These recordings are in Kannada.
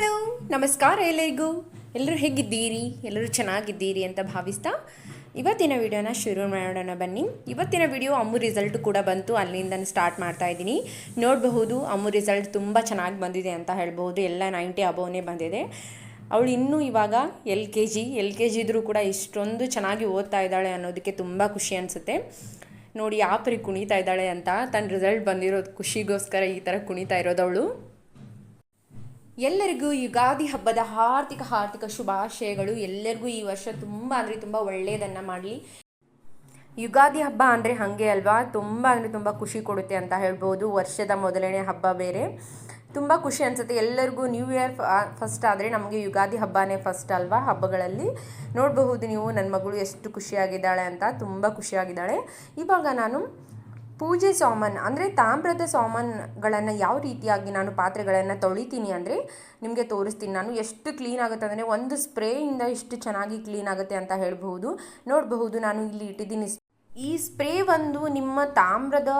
ನಮಸ್ಕಾರ ಎಲ್ಲರಿಗೂ. ಎಲ್ಲರೂ ಹೇಗಿದ್ದೀರಿ? ಎಲ್ಲರೂ ಚೆನ್ನಾಗಿದ್ದೀರಿ ಅಂತ ಭಾವಿಸ್ತಾ ಇವತ್ತಿನ ವಿಡಿಯೋನ ಶುರು ಮಾಡೋಣ ಬನ್ನಿ. ಇವತ್ತಿನ ವಿಡಿಯೋ ಅಮ್ಮು ರಿಸಲ್ಟ್ ಕೂಡ ಬಂತು. ಅಲ್ಲಿಂದ ಸ್ಟಾರ್ಟ್ ಮಾಡ್ತಾ ಇದ್ದೀನಿ. ನೋಡಬಹುದು, ಅಮ್ಮು ರಿಸಲ್ಟ್ ತುಂಬ ಚೆನ್ನಾಗಿ ಬಂದಿದೆ ಅಂತ ಹೇಳ್ಬೋದು ಎಲ್ಲ ನೈಂಟಿ ಅಬೋನೇ ಬಂದಿದೆ. ಅವಳು ಇನ್ನೂ ಇವಾಗ L K G, L K G ಇದ್ರೂ ಕೂಡ ಇಷ್ಟೊಂದು ಚೆನ್ನಾಗಿ ಓದ್ತಾ ಇದ್ದಾಳೆ ಅನ್ನೋದಕ್ಕೆ ತುಂಬ ಖುಷಿ ಅನಿಸುತ್ತೆ. ನೋಡಿ, ಯಾವ ಪರಿ ಕುಣಿತಾ ಇದ್ದಾಳೆ ಅಂತ. ತನ್ನ ರಿಸಲ್ಟ್ ಬಂದಿರೋದು ಖುಷಿಗೋಸ್ಕರ ಈ ಥರ ಕುಣಿತಾ ಇರೋದು ಅವಳು. ಎಲ್ಲರಿಗೂ ಯುಗಾದಿ ಹಬ್ಬದ ಆರ್ಥಿಕ ಆರ್ಥಿಕ ಶುಭಾಶಯಗಳು. ಎಲ್ಲರಿಗೂ ಈ ವರ್ಷ ತುಂಬ ಅಂದರೆ ತುಂಬ ಒಳ್ಳೆಯದನ್ನು ಮಾಡಲಿ. ಯುಗಾದಿ ಹಬ್ಬ ಅಂದರೆ ಹಾಗೆ ಅಲ್ವಾ? ತುಂಬ ಅಂದರೆ ತುಂಬ ಖುಷಿ ಕೊಡುತ್ತೆ ಅಂತ ಹೇಳ್ಬೋದು. ವರ್ಷದ ಮೊದಲನೇ ಹಬ್ಬ ಬೇರೆ. ತುಂಬ ಖುಷಿ ಅನಿಸುತ್ತೆ. ಎಲ್ಲರಿಗೂ ನ್ಯೂ ಇಯರ್ ಫಸ್ಟ್ ಆದರೆ ನಮಗೆ ಯುಗಾದಿ ಹಬ್ಬನೇ ಫಸ್ಟ್ ಅಲ್ವಾ ಹಬ್ಬಗಳಲ್ಲಿ? ನೋಡಬಹುದು ನೀವು ನನ್ನ ಮಗಳು ಎಷ್ಟು ಖುಷಿಯಾಗಿದ್ದಾಳೆ ಅಂತ. ತುಂಬ ಖುಷಿಯಾಗಿದ್ದಾಳೆ. ಇವಾಗ ನಾನು ಪೂಜೆ ಸಾಮಾನು ಅಂದರೆ ತಾಮ್ರದ ಸಾಮಾನುಗಳನ್ನು ಯಾವ ರೀತಿಯಾಗಿ ನಾನು ಪಾತ್ರೆಗಳನ್ನು ತೊಳಿತೀನಿ ಅಂದರೆ ನಿಮಗೆ ತೋರಿಸ್ತೀನಿ. ನಾನು ಎಷ್ಟು ಕ್ಲೀನ್ ಆಗುತ್ತೆ ಅಂದರೆ ಒಂದು ಸ್ಪ್ರೇಯಿಂದ ಎಷ್ಟು ಚೆನ್ನಾಗಿ ಕ್ಲೀನ್ ಆಗುತ್ತೆ ಅಂತ ಹೇಳಬಹುದು. ನೋಡಬಹುದು, ನಾನು ಇಲ್ಲಿ ಇಟ್ಟಿದ್ದೀನಿ. ಈ ಸ್ಪ್ರೇ ಒಂದು ನಿಮ್ಮ ತಾಮ್ರದ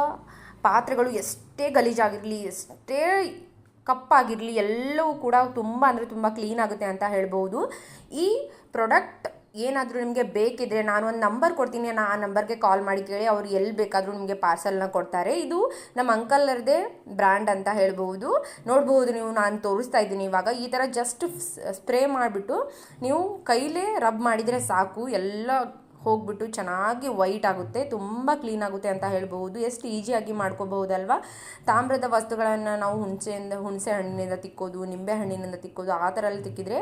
ಪಾತ್ರೆಗಳು ಎಷ್ಟೇ ಗಲೀಜಾಗಿರಲಿ, ಎಷ್ಟೇ ಕಪ್ಪಾಗಿರಲಿ, ಎಲ್ಲವೂ ಕೂಡ ತುಂಬ ಅಂದರೆ ತುಂಬ ಕ್ಲೀನ್ ಆಗುತ್ತೆ ಅಂತ ಹೇಳ್ಬೋದು ಈ ಪ್ರಾಡಕ್ಟ್ ಏನಾದರೂ ನಿಮಗೆ ಬೇಕಿದ್ರೆ ನಾನು ಒಂದು ನಂಬರ್ ಕೊಡ್ತೀನಿ ನಾನು ಆ ನಂಬರ್ಗೆ ಕಾಲ್ ಮಾಡಿ ಕೇಳಿ, ಅವ್ರು ಎಲ್ಲಿ ಬೇಕಾದರೂ ನಿಮಗೆ ಪಾರ್ಸಲ್ನ ಕೊಡ್ತಾರೆ. ಇದು ನಮ್ಮ ಅಂಕಲ್ಲರದೇ ಬ್ರ್ಯಾಂಡ್ ಅಂತ ಹೇಳ್ಬೋದು ನೋಡ್ಬೋದು ನೀವು, ನಾನು ತೋರಿಸ್ತಾ ಇದ್ದೀನಿ ಇವಾಗ. ಈ ಥರ ಜಸ್ಟ್ ಸ್ಪ್ರೇ ಮಾಡಿಬಿಟ್ಟು ನೀವು ಕೈಲೇ ರಬ್ ಮಾಡಿದರೆ ಸಾಕು. ಎಲ್ಲ ಹೋಗ್ಬಿಟ್ಟು ಚೆನ್ನಾಗಿ ವೈಟ್ ಆಗುತ್ತೆ, ತುಂಬ ಕ್ಲೀನ್ ಆಗುತ್ತೆ ಅಂತ ಹೇಳ್ಬೋದು ಎಷ್ಟು ಈಜಿಯಾಗಿ ಮಾಡ್ಕೋಬಹುದಲ್ವಾ? ತಾಮ್ರದ ವಸ್ತುಗಳನ್ನು ನಾವು ಹುಣಸೆಯಿಂದ, ಹುಣಸೆ ಹಣ್ಣಿನಿಂದ ತಿಕ್ಕೋದು, ನಿಂಬೆ ಹಣ್ಣಿನಿಂದ ತಿಕ್ಕೋದು, ಆ ಥರ ತಿಕ್ಕಿದ್ರೆ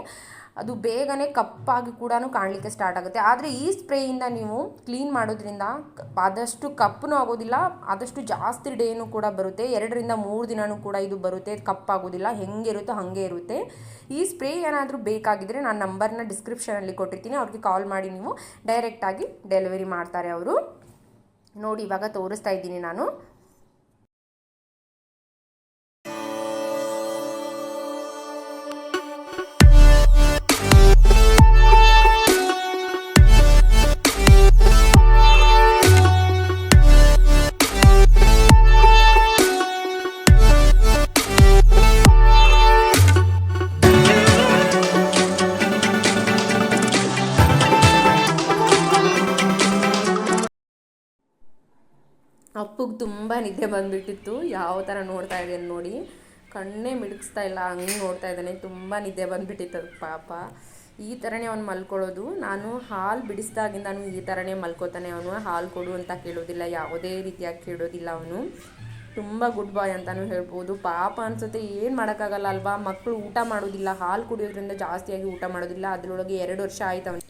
ಅದು ಬೇಗನೆ ಕಪ್ಪಾಗಿ ಕೂಡ ಕಾಣಲಿಕ್ಕೆ ಸ್ಟಾರ್ಟ್ ಆಗುತ್ತೆ. ಆದರೆ ಈ ಸ್ಪ್ರೇಯಿಂದ ನೀವು ಕ್ಲೀನ್ ಮಾಡೋದ್ರಿಂದ ಆದಷ್ಟು ಕಪ್ಪನೂ ಆಗೋದಿಲ್ಲ, ಆದಷ್ಟು ಜಾಸ್ತಿ ಡೇನು ಕೂಡ ಬರುತ್ತೆ. ಎರಡರಿಂದ ಮೂರು ದಿನವೂ ಕೂಡ ಇದು ಬರುತ್ತೆ, ಕಪ್ಪಾಗೋದಿಲ್ಲ ಹೆಂಗೆ ಇರುತ್ತೋ ಹಾಗೆ ಇರುತ್ತೆ. ಈ ಸ್ಪ್ರೇ ಏನಾದರೂ ಬೇಕಾಗಿದ್ದರೆ ನಾನು ನಂಬರ್ನ ಡಿಸ್ಕ್ರಿಪ್ಷನಲ್ಲಿ ಕೊಟ್ಟಿರ್ತೀನಿ, ಅವ್ರಿಗೆ ಕಾಲ್ ಮಾಡಿ ನೀವು. ಡೈರೆಕ್ಟಾಗಿ ಡೆಲಿವರಿ ಮಾಡ್ತಾರೆ ಅವರು. ನೋಡಿ ಇವಾಗ ತೋರಿಸ್ತಾ ಇದ್ದೀನಿ ನಾನು. ಅಪ್ಪಗೆ ತುಂಬ ನಿದ್ದೆ ಬಂದುಬಿಟ್ಟಿತ್ತು. ಯಾವ ಥರ ನೋಡ್ತಾ ಇದ್ದೇನೆ ನೋಡಿ. ಕಣ್ಣೇ ಮಿಡಿಸ್ತಾ ಇಲ್ಲ, ಹಂಗೆ ನೋಡ್ತಾ ಇದ್ದಾನೆ. ತುಂಬ ನಿದ್ದೆ ಬಂದುಬಿಟ್ಟಿತ್ತು ಪಾಪ. ಈ ಥರನೇ ಅವ್ನು ಮಲ್ಕೊಳ್ಳೋದು. ನಾನು ಹಾಲು ಬಿಡಿಸ್ದಾಗಿಂದ ಈ ಥರನೇ ಮಲ್ಕೋತಾನೆ ಅವನು. ಹಾಲು ಕೊಡು ಅಂತ ಕೇಳೋದಿಲ್ಲ, ಯಾವುದೇ ರೀತಿಯಾಗಿ ಕೇಳೋದಿಲ್ಲ ಅವನು. ತುಂಬ ಗುಡ್ ಬಾಯ್ ಅಂತಲೂ ಹೇಳ್ಬೋದು. ಪಾಪ ಅನ್ಸುತ್ತೆ, ಏನು ಮಾಡೋಕ್ಕಾಗಲ್ಲ ಅಲ್ವಾ? ಮಕ್ಕಳು ಊಟ ಮಾಡೋದಿಲ್ಲ. ಹಾಲು ಕುಡಿಯೋದ್ರಿಂದ ಜಾಸ್ತಿಯಾಗಿ ಊಟ ಮಾಡೋದಿಲ್ಲ. ಅದರೊಳಗೆ ಎರಡು ವರ್ಷ ಆಯ್ತು ಅವನು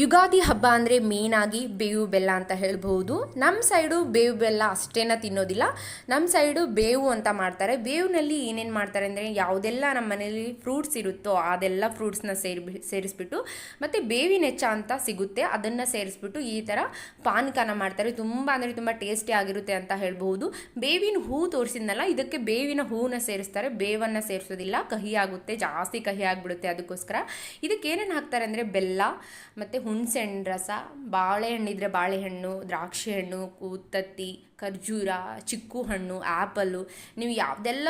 ಯುಗಾದಿ ಹಬ್ಬ ಅಂದರೆ ಮೇನಾಗಿ ಬೇವು ಬೆಲ್ಲ ಅಂತ ಹೇಳ್ಬೋದು ನಮ್ಮ ಸೈಡು ಬೇವು ಬೆಲ್ಲ ಅಷ್ಟೇನ ತಿನ್ನೋದಿಲ್ಲ. ನಮ್ಮ ಸೈಡು ಬೇವು ಅಂತ ಮಾಡ್ತಾರೆ. ಬೇವಿನಲ್ಲಿ ಏನೇನು ಮಾಡ್ತಾರೆ ಅಂದರೆ ಯಾವುದೆಲ್ಲ ನಮ್ಮ ಮನೇಲಿ ಫ್ರೂಟ್ಸ್ ಇರುತ್ತೋ ಅದೆಲ್ಲ ಫ್ರೂಟ್ಸ್ನ ಸೇರಿ ಸೇರಿಸ್ಬಿಟ್ಟು ಮತ್ತು ಬೇವಿನ ಹೆಚ್ಚ ಅಂತ ಸಿಗುತ್ತೆ. ಅದನ್ನು ಸೇರಿಸ್ಬಿಟ್ಟು ಈ ಥರ ಪಾನಕನ ಮಾಡ್ತಾರೆ. ತುಂಬ ಅಂದರೆ ತುಂಬ ಟೇಸ್ಟಿ ಆಗಿರುತ್ತೆ ಅಂತ ಹೇಳ್ಬೋದು ಬೇವಿನ ಹೂ ತೋರಿಸಿದ್ನಲ್ಲ, ಇದಕ್ಕೆ ಬೇವಿನ ಹೂವನ್ನ ಸೇರಿಸ್ತಾರೆ. ಬೇವನ್ನು ಸೇರಿಸೋದಿಲ್ಲ. ಕಹಿ ಆಗುತ್ತೆ. ಜಾಸ್ತಿ ಕಹಿ ಆಗಿಬಿಡುತ್ತೆ ಅದಕ್ಕೋಸ್ಕರ. ಇದಕ್ಕೆ ಏನೇನು ಹಾಕ್ತಾರೆ ಅಂದರೆ ಬೆಲ್ಲ, ಮತ್ತು ಹುಣಸೆಹಣ್ಣು ರಸ ಬಾಳೆಹಣ್ಣಿದ್ರೆ ಬಾಳೆಹಣ್ಣು ದ್ರಾಕ್ಷಿ ಹಣ್ಣು ಕೂತತ್ತಿ, ಖರ್ಜೂರ ಚಿಕ್ಕು ಹಣ್ಣು ಆ್ಯಪಲ್ಲು ನೀವು ಯಾವುದೆಲ್ಲ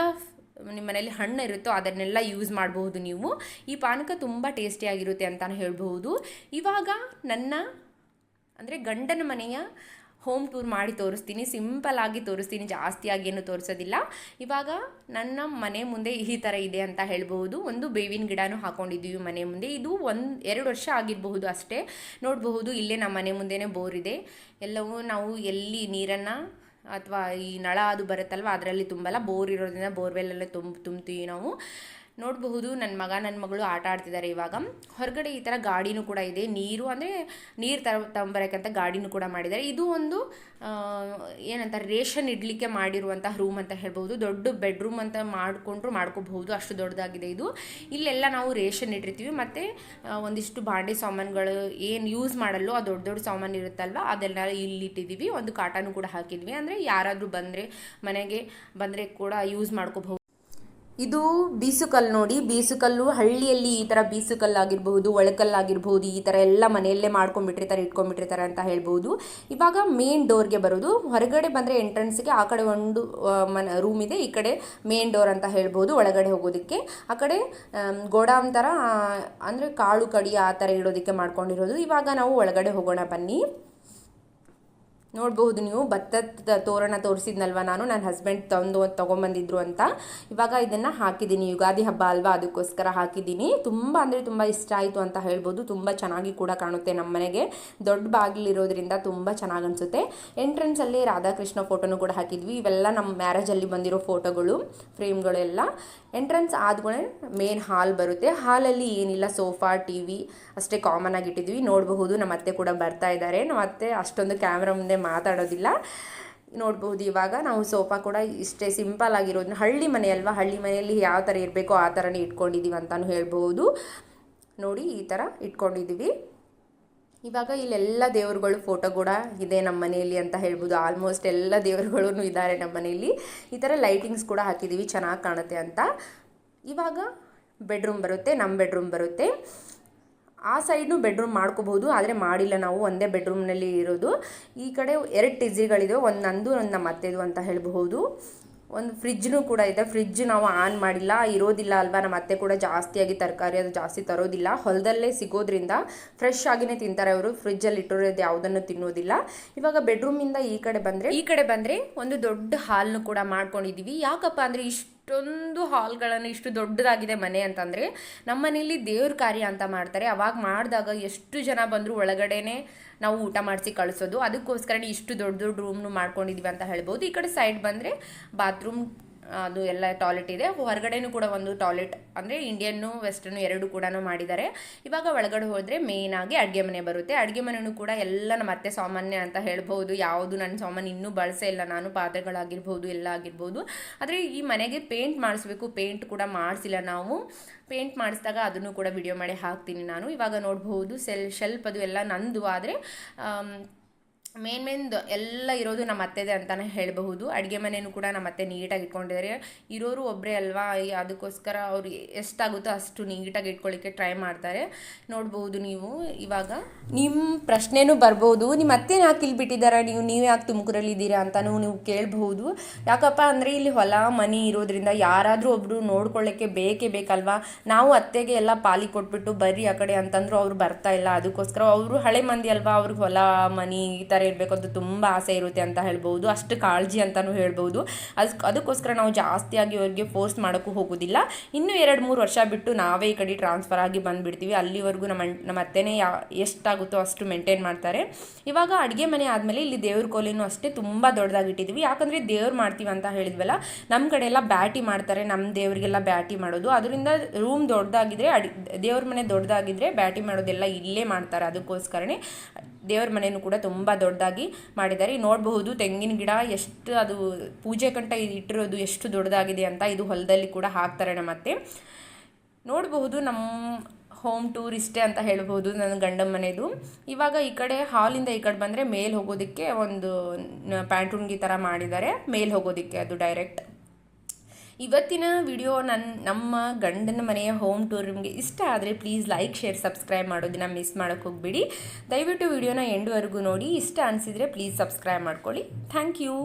ನಿಮ್ಮ ಮನೇಲಿ ಹಣ್ಣು ಇರುತ್ತೋ ಅದನ್ನೆಲ್ಲ ಯೂಸ್ ಮಾಡಬಹುದು ನೀವು. ಈ ಪಾನಕ ತುಂಬ ಟೇಸ್ಟಿಯಾಗಿರುತ್ತೆ ಅಂತಲೇ ಹೇಳ್ಬಹುದು. ಇವಾಗ ನನ್ನ, ಅಂದರೆ ಗಂಡನ ಮನೆಯ ಹೋಮ್ ಟೂರ್ ಮಾಡಿ ತೋರಿಸ್ತೀನಿ, ಸಿಂಪಲ್ ಆಗಿ ತೋರಿಸ್ತೀನಿ ಜಾಸ್ತಿಯಾಗಿ ಏನು ತೋರಿಸೋದಿಲ್ಲ. ಇವಾಗ ನನ್ನ ಮನೆ ಮುಂದೆ ಈ ಥರ ಇದೆ ಅಂತ ಹೇಳ್ಬಹುದು. ಒಂದು ಬೇವಿನ ಗಿಡನೂ ಹಾಕೊಂಡಿದ್ದೀವಿ ಮನೆ ಮುಂದೆ. ಇದು ಒಂದು, ಎರಡು ವರ್ಷ ಆಗಿರಬಹುದು ಅಷ್ಟೇ. ನೋಡಬಹುದು, ಇಲ್ಲೇ ನಮ್ಮ ಮನೆ ಮುಂದೆನೇ ಬೋರ್ ಇದೆ. ಎಲ್ಲವೂ ನಾವು ಎಲ್ಲಿ ನೀರನ್ನು ಅಥವಾ ಈ ನಳ ಅದು ಬರುತ್ತಲ್ವ, ಅದರಲ್ಲಿ ತುಂಬಲ್ಲ, ಬೋರ್ ಇರೋದ್ರಿಂದ ಬೋರ್ವೆಲ್ಲಲ್ಲೇ ತುಂಬ, ತುಂಬ್ತೀವಿ ನಾವು. ನೋಡಬಹುದು ನನ್ನ ಮಗ ನನ್ನ ಮಗಳು ಆಟ ಆಡ್ತಿದ್ದಾರೆ ಇವಾಗ. ಹೊರಗಡೆ ಈ ಥರ ಗಾಡಿನೂ ಕೂಡ ಇದೆ. ನೀರು ಅಂದರೆ ನೀರು ತರ ತಂಬರಕ್ಕಂತ ಗಾಡಿನೂ ಕೂಡ ಮಾಡಿದ್ದಾರೆ. ಇದು ಒಂದು ಏನಂತ ರೇಷನ್ ಇಡಲಿಕ್ಕೆ ಮಾಡಿರುವಂಥ ರೂಮ್ ಅಂತ ಹೇಳ್ಬೋದು ದೊಡ್ಡ ಬೆಡ್ರೂಮ್ ಅಂತ ಮಾಡಿಕೊಂಡ್ರು ಮಾಡ್ಕೋಬಹುದು. ಅಷ್ಟು ದೊಡ್ಡದಾಗಿದೆ ಇದು. ಇಲ್ಲೆಲ್ಲ ನಾವು ರೇಷನ್ ಇಟ್ಟಿರ್ತೀವಿ. ಮತ್ತು ಒಂದಿಷ್ಟು ಬಾಂಡೆ ಸಾಮಾನುಗಳು ಏನು ಯೂಸ್ ಮಾಡಲ್ಲೋ ಆ ದೊಡ್ಡ ದೊಡ್ಡ ಸಾಮಾನು ಇರುತ್ತಲ್ವ, ಅದೆಲ್ಲ ಇಲ್ಲಿ ಇಟ್ಟಿದ್ದೀವಿ. ಒಂದು ಕಾಟಾನು ಕೂಡ ಹಾಕಿದ್ವಿ. ಅಂದರೆ ಯಾರಾದರೂ ಬಂದರೆ, ಮನೆಗೆ ಬಂದರೆ ಕೂಡ ಯೂಸ್ ಮಾಡ್ಕೋಬಹುದು. ಇದು ಬೀಸುಕಲ್ಲು ನೋಡಿ. ಬೀಸುಕಲ್ಲು ಹಳ್ಳಿಯಲ್ಲಿ ಈ ಥರ ಬೀಸುಕಲ್ಲು ಆಗಿರಬಹುದು ಒಳಕಲ್ಲಾಗಿರ್ಬೋದು ಈ ಥರ ಎಲ್ಲ ಮನೆಯಲ್ಲೇ ಮಾಡ್ಕೊಂಡ್ಬಿಟ್ಟಿರ್ತಾರೆ, ಇಟ್ಕೊಂಡ್ಬಿಟ್ಟಿರ್ತಾರೆ ಅಂತ ಹೇಳ್ಬೋದು ಇವಾಗ ಮೇನ್ ಡೋರ್ಗೆ ಬರೋದು. ಹೊರಗಡೆ ಬಂದರೆ ಎಂಟ್ರೆನ್ಸ್ಗೆ ಆ ಕಡೆ ಒಂದು ಮನೆ ರೂಮ್ ಇದೆ. ಈ ಕಡೆ ಮೇನ್ ಡೋರ್ ಅಂತ ಹೇಳ್ಬೋದು ಒಳಗಡೆ ಹೋಗೋದಕ್ಕೆ. ಆ ಕಡೆ ಗೋಡಾಮ್ ಥರ ಅಂದರೆ ಕಾಳು ಕಡಿ ಆ ಥರ ಇಡೋದಕ್ಕೆ ಮಾಡ್ಕೊಂಡಿರೋದು. ಇವಾಗ ನಾವು ಒಳಗಡೆ ಹೋಗೋಣ ಬನ್ನಿ. ನೋಡಬಹುದು ನೀವು, ಭತ್ತದ ತೋರಣ ತೋರಿಸಿದ್ನಲ್ವ ನಾನು? ನನ್ನ ಹಸ್ಬೆಂಡ್ ತಂದು ತೊಗೊಂಬಂದಿದ್ರು ಅಂತ. ಇವಾಗ ಇದನ್ನು ಹಾಕಿದ್ದೀನಿ. ಯುಗಾದಿ ಹಬ್ಬ ಅಲ್ವಾ? ಅದಕ್ಕೋಸ್ಕರ ಹಾಕಿದ್ದೀನಿ. ತುಂಬ ಅಂದರೆ ತುಂಬ ಇಷ್ಟ ಆಯಿತು ಅಂತ ಹೇಳ್ಬೋದು. ತುಂಬ ಚೆನ್ನಾಗಿ ಕೂಡ ಕಾಣುತ್ತೆ ನಮ್ಮ ಮನೆಗೆ. ದೊಡ್ಡ ಬಾಗಿಲಿರೋದ್ರಿಂದ ತುಂಬ ಚೆನ್ನಾಗಿ ಅನಿಸುತ್ತೆ. ಎಂಟ್ರೆನ್ಸಲ್ಲಿ ರಾಧಾಕೃಷ್ಣ ಫೋಟೋನು ಕೂಡ ಹಾಕಿದ್ವಿ. ಇವೆಲ್ಲ ನಮ್ಮ ಮ್ಯಾರೇಜಲ್ಲಿ ಬಂದಿರೋ ಫೋಟೋಗಳು ಫ್ರೇಮ್ಗಳೆಲ್ಲ ಎಂಟ್ರೆನ್ಸ್ ಆದ್ಮೇಲೆ ಮೇನ್ ಹಾಲ್ ಬರುತ್ತೆ. ಹಾಲಲ್ಲಿ ಏನಿಲ್ಲ ಸೋಫಾ ಟಿ ವಿ ಅಷ್ಟೇ ಕಾಮನ್ ಆಗಿಟ್ಟಿದ್ವಿ. ನೋಡಬಹುದು ನಮ್ಮ ಅತ್ತೆ ಕೂಡ ಬರ್ತಾ ಇದ್ದಾರೆ ನಮ್ಮ ಅತ್ತೆ ಅಷ್ಟೊಂದು ಕ್ಯಾಮ್ರಾ ಮುಂದೆ ಮಾತಾಡೋದಿಲ್ಲ. ನೋಡ್ಬೋದು ಇವಾಗ ನಾವು ಸೋಫಾ ಕೂಡ ಇಷ್ಟೇ ಸಿಂಪಲ್ ಆಗಿರೋದನ್ನ ಹಳ್ಳಿ ಮನೆ ಅಲ್ವಾ? ಹಳ್ಳಿ ಮನೆಯಲ್ಲಿ ಯಾವ ಥರ ಇರಬೇಕೋ ಆ ಥರನೇ ಇಟ್ಕೊಂಡಿದ್ದೀವಿ ಅಂತಲೂ ಹೇಳ್ಬೋದು. ನೋಡಿ ಈ ಥರ ಇಟ್ಕೊಂಡಿದ್ದೀವಿ ಇವಾಗ ಇಲ್ಲೆಲ್ಲ ದೇವರುಗಳು ಫೋಟೋ ಕೂಡ ಇದೆ ನಮ್ಮ ಮನೆಯಲ್ಲಿ ಅಂತ ಹೇಳ್ಬೋದು. ಆಲ್ಮೋಸ್ಟ್ ಎಲ್ಲ ದೇವರುಗಳೂ ಇದ್ದಾರೆ ನಮ್ಮ ಮನೆಯಲ್ಲಿ. ಈ ಥರ ಲೈಟಿಂಗ್ಸ್ ಕೂಡ ಹಾಕಿದ್ದೀವಿ ಚೆನ್ನಾಗಿ ಕಾಣುತ್ತೆ ಅಂತ. ಇವಾಗ ಬೆಡ್ರೂಮ್ ಬರುತ್ತೆ, ನಮ್ಮ ಬೆಡ್ರೂಮ್ ಬರುತ್ತೆ. ಆ ಸೈಡ್ನು ಬೆಡ್ರೂಮ್ ಮಾಡ್ಕೋಬಹುದು, ಆದರೆ ಮಾಡಿಲ್ಲ ನಾವು, ಒಂದೇ ಬೆಡ್ರೂಮ್ನಲ್ಲಿ ಇರೋದು. ಈ ಕಡೆ ಎರಡು ಟಿಜಿಗಳಿದೆ ಒಂದು ನಂದು, ಒಂದು ನಮ್ಮ ಅತ್ತೆದು ಅಂತ ಹೇಳಬಹುದು. ಒಂದು ಫ್ರಿಜ್ನು ಕೂಡ ಇದೆ. ಫ್ರಿಜ್ ನಾವು ಆನ್ ಮಾಡಿಲ್ಲ, ಇರೋದಿಲ್ಲ ಅಲ್ವಾ? ನಮ್ಮ ಅತ್ತೆ ಕೂಡ ಜಾಸ್ತಿಯಾಗಿ ತರಕಾರಿ ಅದು ಜಾಸ್ತಿ ತರೋದಿಲ್ಲ. ಹೊಲದಲ್ಲೇ ಸಿಗೋದ್ರಿಂದ ಫ್ರೆಶ್ ಆಗಿನೇ ತಿಂತಾರೆ ಅವರು. ಫ್ರಿಜ್ಜಲ್ಲಿ ಇಟ್ಟಿರೋದು ಯಾವುದನ್ನು ತಿನ್ನೋದಿಲ್ಲ. ಇವಾಗ ಬೆಡ್ರೂಮಿಂದ ಈ ಕಡೆ ಬಂದರೆ ಈ ಕಡೆ ಬಂದರೆ ಒಂದು ದೊಡ್ಡ ಹಾಲ್ನು ಕೂಡ ಮಾಡ್ಕೊಂಡಿದ್ದೀವಿ ಯಾಕಪ್ಪ ಅಂದರೆ ಇಷ್ಟು ಇಷ್ಟೊಂದು ಹಾಲ್ಗಳನ್ನು, ಇಷ್ಟು ದೊಡ್ಡದಾಗಿದೆ ಮನೆ ಅಂತಂದರೆ ನಮ್ಮ ಮನೆಯಲ್ಲಿ ದೇವ್ರ ಕಾರ್ಯ ಅಂತ ಮಾಡ್ತಾರೆ. ಅವಾಗ ಮಾಡಿದಾಗ ಎಷ್ಟು ಜನ ಬಂದರೂ ಒಳಗಡೆನೆ ನಾವು ಊಟ ಮಾಡಿಸಿ ಕಳಿಸೋದು. ಅದಕ್ಕೋಸ್ಕರ ಇಷ್ಟು ದೊಡ್ಡ ದೊಡ್ಡ ರೂಮ್ನು ಮಾಡ್ಕೊಂಡಿದ್ವಿ ಅಂತ ಹೇಳ್ಬೋದು. ಈ ಕಡೆ ಸೈಡ್ ಬಂದರೆ ಬಾತ್ರೂಮ್ ಅದು ಎಲ್ಲ ಟಾಯ್ಲೆಟ್ ಇದೆ. ಹೊರಗಡೆನೂ ಕೂಡ ಒಂದು ಟಾಯ್ಲೆಟ್, ಅಂದರೆ ಇಂಡಿಯನ್ನು ವೆಸ್ಟರ್ನು ಎರಡು ಕೂಡ ಮಾಡಿದ್ದಾರೆ. ಇವಾಗ ಒಳಗಡೆ ಹೋದರೆ ಆಗಿ ಅಡುಗೆ ಮನೆ ಬರುತ್ತೆ. ಅಡುಗೆ ಮನೆಯೂ ಕೂಡ ಎಲ್ಲ ನಮ್ಮ ಅತ್ತೆ ಸಾಮಾನ್ಯ ಅಂತ ಹೇಳ್ಬೋದು ಯಾವುದು ನನ್ನ ಸಾಮಾನ್ಯ ಇನ್ನೂ ಬಳಸೇ ಇಲ್ಲ. ನಾನು ಪಾತ್ರೆಗಳಾಗಿರ್ಬೋದು, ಎಲ್ಲ ಆಗಿರ್ಬೋದು. ಆದರೆ ಈ ಮನೆಗೆ ಪೇಂಟ್ ಮಾಡಿಸ್ಬೇಕು. ಪೇಂಟ್ ಕೂಡ ಮಾಡಿಸಿಲ್ಲ ನಾವು. ಪೇಂಟ್ ಮಾಡಿಸಿದಾಗ ಅದನ್ನು ಕೂಡ ವಿಡಿಯೋ ಮಾಡಿ ಹಾಕ್ತೀನಿ ನಾನು. ಇವಾಗ ನೋಡ್ಬೋದು ಸೆಲ್ ಶೆಲ್ಪ್ ಅದು ಎಲ್ಲ ನಂದು. ಆದರೆ ಮೇನ್ ಮೇನ್ ಎಲ್ಲ ಇರೋದು ನಮ್ಮ ಅತ್ತೆದೆ ಅಂತಲೇ ಹೇಳಬಹುದು. ಅಡುಗೆ ಮನೆಯೂ ಕೂಡ ನಮ್ಮ ಅತ್ತೆ ನೀಟಾಗಿ ಇಟ್ಕೊಂಡಿದ್ದಾರೆ ಇರೋರು ಒಬ್ಬರೇ ಅಲ್ವಾ? ಅದಕ್ಕೋಸ್ಕರ ಅವ್ರು ಎಷ್ಟಾಗುತ್ತೋ ಅಷ್ಟು ನೀಟಾಗಿ ಇಟ್ಕೊಳ್ಳಿಕ್ಕೆ ಟ್ರೈ ಮಾಡ್ತಾರೆ. ನೋಡ್ಬೋದು ನೀವು ಇವಾಗ. ನಿಮ್ಮ ಪ್ರಶ್ನೆನೂ ಬರ್ಬೋದು ನಿಮ್ಮ ಅತ್ತೆ ಯಾಕೆ ಇಲ್ಲಿ ಬಿಟ್ಟಿದ್ದಾರೆ ನೀವು ನೀವು ಯಾಕೆ ತುಮಕೂರಲ್ಲಿ ಇದ್ದೀರಾ ಅಂತಲೂ ನೀವು ಕೇಳಬಹುದು. ಯಾಕಪ್ಪ ಅಂದರೆ ಇಲ್ಲಿ ಹೊಲ, ಮನೆ ಇರೋದ್ರಿಂದ ಯಾರಾದರೂ ಒಬ್ಬರು ನೋಡ್ಕೊಳ್ಳೋಕ್ಕೆ ಬೇಕೇ ಬೇಕಲ್ವಾ? ನಾವು ಅತ್ತೆಗೆ ಎಲ್ಲ ಪಾಲಿ ಕೊಟ್ಬಿಟ್ಟು ಬರ್ರಿ ಆ ಕಡೆ ಅಂತಂದ್ರು ಅವ್ರು ಬರ್ತಾ ಇಲ್ಲ. ಅದಕ್ಕೋಸ್ಕರ ಅವರು ಹಳೆ ಮಂದಿ ಅಲ್ವಾ? ಅವ್ರಿಗೆ ಹೊಲ, ಮನೆ ಈ ಥರ ಇರಬೇಕು ಅಂತ ತುಂಬ ಆಸೆ ಇರುತ್ತೆ ಅಂತ ಹೇಳ್ಬೋದು ಅಷ್ಟು ಕಾಳಜಿ ಅಂತಲೂ ಹೇಳ್ಬೋದು ಅದಕ್ಕೆ ಅದಕ್ಕೋಸ್ಕರ ನಾವು ಜಾಸ್ತಿಯಾಗಿ ಅವ್ರಿಗೆ ಫೋರ್ಸ್ ಮಾಡೋಕ್ಕೂ ಹೋಗೋದಿಲ್ಲ. ಇನ್ನೂ ಎರಡು ಮೂರು ವರ್ಷ ಬಿಟ್ಟು ನಾವೇ ಈ ಕಡೆ ಟ್ರಾನ್ಸ್ಫರ್ ಆಗಿ ಬಂದುಬಿಡ್ತೀವಿ. ಅಲ್ಲಿವರೆಗೂ ನಮ್ಮ ನಮ್ಮ ಅತ್ತೆನೇ ಯಾ, ಎಷ್ಟಾಗುತ್ತೋ ಅಷ್ಟು ಮೇಂಟೈನ್ ಮಾಡ್ತಾರೆ. ಇವಾಗ ಅಡುಗೆ ಮನೆ ಆದಮೇಲೆ ಇಲ್ಲಿ ದೇವ್ರ ಕೋಲಿನೂ ಅಷ್ಟೇ ತುಂಬ ದೊಡ್ಡದಾಗಿಟ್ಟಿದ್ದೀವಿ ಯಾಕಂದರೆ ದೇವ್ರು ಮಾಡ್ತೀವಿ ಅಂತ ಹೇಳಿದ್ವಲ್ಲ ನಮ್ಮ ಕಡೆ ಎಲ್ಲ ಬ್ಯಾಟಿ ಮಾಡ್ತಾರೆ ನಮ್ಮ ದೇವರಿಗೆಲ್ಲ ಬ್ಯಾಟಿ ಮಾಡೋದು. ಅದರಿಂದ ರೂಮ್ ದೊಡ್ಡದಾಗಿದ್ರೆ, ಅಡಿ, ದೇವ್ರ ಮನೆ ದೊಡ್ಡದಾಗಿದ್ರೆ ಬ್ಯಾಟಿ ಮಾಡೋದೆಲ್ಲ ಇಲ್ಲೇ ಮಾಡ್ತಾರೆ ಅದಕ್ಕೋಸ್ಕರನೇ. ದೇವ್ರ ಮನೆಯೂ ಕೂಡ ತುಂಬ ದೊಡ್ಡದಾಗಿ ಮಾಡಿದ್ದಾರೆ. ನೋಡಬಹುದು ತೆಂಗಿನ ಗಿಡ ಎಷ್ಟು ಅದು ಪೂಜೆ ಕಂಟ ಇಟ್ಟಿರೋದು ಎಷ್ಟು ದೊಡ್ಡದಾಗಿದೆ ಅಂತ ಇದು ಹೊಲದಲ್ಲಿ ಕೂಡ ಹಾಕ್ತಾರೆ ನಮ್ಮತ್ತೆ ನೋಡಬಹುದು ನಮ್ಮ ಹೋಮ್ ಟೂರ್ ಅಂತ ಹೇಳ್ಬೋದು ನನ್ನ ಗಂಡ ಮನೆಯದು ಇವಾಗ ಈ ಕಡೆ ಹಾಲಿಂದ ಈ ಕಡೆ ಬಂದರೆ ಮೇಲೆ ಹೋಗೋದಕ್ಕೆ ಒಂದು ಪ್ಯಾಂಟುಣ್ಗಿ ಥರ ಮಾಡಿದ್ದಾರೆ. ಮೇಲೆ ಹೋಗೋದಕ್ಕೆ ಅದು ಡೈರೆಕ್ಟ್ ಇವತ್ತಿನ ವಿಡಿಯೋ ನನ್ನ ನಮ್ಮ ಗಂಡನ ಮನೆಯ ಹೋಮ್ ಟೂರ್ ನಿಮಗೆ ಇಷ್ಟ ಆದರೆ ಪ್ಲೀಸ್ ಲೈಕ್ ಶೇರ್ ಸಬ್ಸ್ಕ್ರೈಬ್ ಮಾಡೋದನ್ನ ಮಿಸ್ ಮಾಡೋಕ್ಕೆ ಹೋಗ್ಬೇಡಿ. ದಯವಿಟ್ಟು ವಿಡಿಯೋನ ಎಂಡ್ವರೆಗೂ ನೋಡಿ. ಇಷ್ಟ ಅನಿಸಿದರೆ ಪ್ಲೀಸ್ ಸಬ್ಸ್ಕ್ರೈಬ್ ಮಾಡ್ಕೊಳ್ಳಿ. Thank you